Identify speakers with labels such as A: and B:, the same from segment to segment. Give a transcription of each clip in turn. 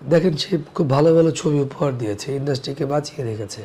A: দেখেন সে খুব ভালো ভালো ছবি উপহার দিয়েছে ইন্ডাস্ট্রিকে বাঁচিয়ে রেখেছে।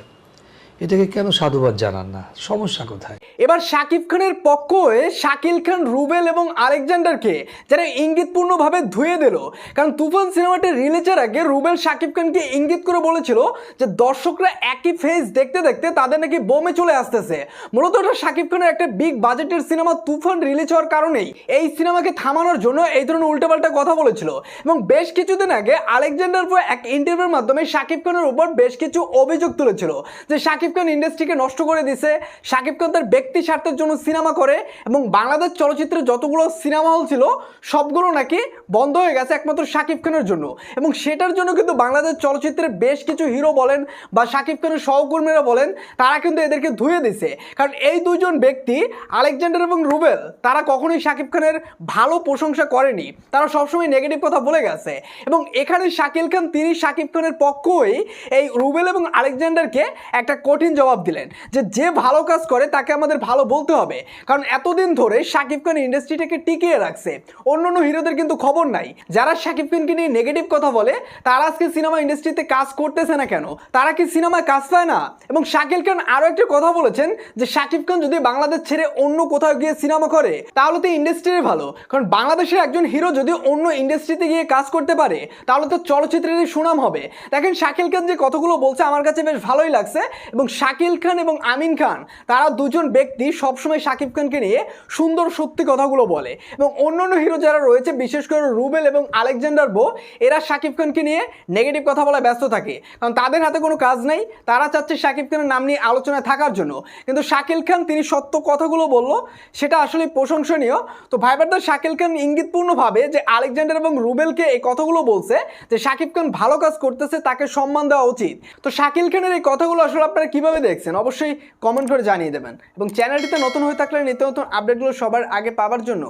A: এটাকে কেন সাধুবাদ জানান না? সমস্যা কোথায়?
B: এবার শাকিব খানের পক্ষ হয়ে শাকিল খান, রুবেল এবং আলেকজান্ডারকে যারা ইঙ্গিতপূর্ণভাবে ধুয়ে দিল। কারণ তুফান সিনেমাটি রিলিজের আগে রুবেল শাকিব খানকে ইঙ্গিত করে বলেছিল যে দর্শকরা একই ফেস দেখতে দেখতে তাদের নাকি বোমে চলে আসতেছে। মূলত এটা শাকিব খানের একটা বিগ বাজেটের সিনেমা তুফান রিলিজ হওয়ার কারণেই এই সিনেমাকে থামানোর জন্য এই ধরনের উল্টোপাল্টা কথা বলেছিল। এবং বেশ কিছুদিন আগে আলেকজান্ডার এক ইন্টারভিউর মাধ্যমে শাকিব খানের উপর বেশ কিছু অভিযোগ তুলেছিল যে শাকিব খান ইন্ডাস্ট্রিকে নষ্ট করে দিছে শাকিব খান তার ব্যক্তি স্বার্থের জন্য সিনেমা করে এবং বাংলাদেশ চলচ্চিত্রে যতগুলো সিনেমা হল ছিল, সবগুলো নাকি বন্ধ হয়ে গেছে একমাত্র শাকিব খানের জন্য। এবং সেটার জন্য কিন্তু বাংলাদেশ চলচ্চিত্রের বেশ কিছু হিরো বলেন বা শাকিব খানের সহকর্মীরা বলেন, তারা কিন্তু এদেরকে ধুয়ে দিছে। কারণ এই দুজন ব্যক্তি, আলেকজান্ডার এবং রুবেল, তারা কখনোই শাকিব খানের ভালো প্রশংসা করেনি। তারা সবসময় নেগেটিভ কথা বলে গেছে। এবং এখানে শাকিল খান, তিনি শাকিব খানের পক্ষ হয়েই এই রুবেল এবং আলেকজান্ডারকে একটা কঠিন জবাব দিলেন যে যে ভালো কাজ করে তাকে আমাদের ভালো বলতে হবে। কারণ এতদিন ধরে শাকিব খান ইন্ডাস্ট্রিটাকে টিকিয়ে রাখছে। অন্য অন্য হিরোদের কিন্তু খবর নাই। যারা শাকিব খানকে নিয়ে নেগেটিভ কথা বলে, তারা আজকে সিনেমা ইন্ডাস্ট্রিতে কাজ করতেছে না কেন? তারা কি সিনেমায় কাজ পায় না? এবং শাকিল খান আরও একটা কথা বলেছেন যে শাকিব খান যদি বাংলাদেশ ছেড়ে অন্য কোথাও গিয়ে সিনেমা করে, তাহলে তো ইন্ডাস্ট্রির ভালো। কারণ বাংলাদেশের একজন হিরো যদি অন্য ইন্ডাস্ট্রিতে গিয়ে কাজ করতে পারে, তাহলে তো চলচ্চিত্রেরই সুনাম হবে। দেখেন শাকিল খান যে কথাগুলো বলছে, আমার কাছে বেশ ভালোই লাগছে এবং শাকিল খান এবং আমিন খান, তারা দুজন ব্যক্তি সবসময় শাকিব খানকে নিয়ে সুন্দর সত্যি কথাগুলো বলে। এবং অন্যান্য হিরো যারা রয়েছে, বিশেষ করে রুবেল এবং আলেকজান্ডার বো, এরা শাকিব খানকে নিয়ে নেগেটিভ কথা বলা ব্যস্ত থাকে। কারণ তাদের হাতে কোনো কাজ নেই, তারা চাচ্ছে শাকিব খানের নাম নিয়ে আলোচনায় থাকার জন্য। কিন্তু শাকিল খান তিনি সত্য কথাগুলো বলল, সেটা আসলে প্রশংসনীয়। তো ভাইবারদার শাকিল খান ইঙ্গিতপূর্ণভাবে যে আলেকজান্ডার এবং রুবেলকে এই কথাগুলো বলছে, যে শাকিব খান ভালো কাজ করতেছে, তাকে সম্মান দেওয়া উচিত। তো শাকিল খানের এই কথাগুলো আসলে আপনারা কীভাবে দেখছেন? অবশ্যই কমেন্ট করে জানিয়ে দেবেন। এবং চ্যানেলটিতে নতুন হয়ে থাকলে নিত্য নতুন আপডেটগুলো সবার আগে পাওয়ার জন্য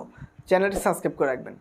B: চ্যানেলটি সাবস্ক্রাইব করে রাখবেন।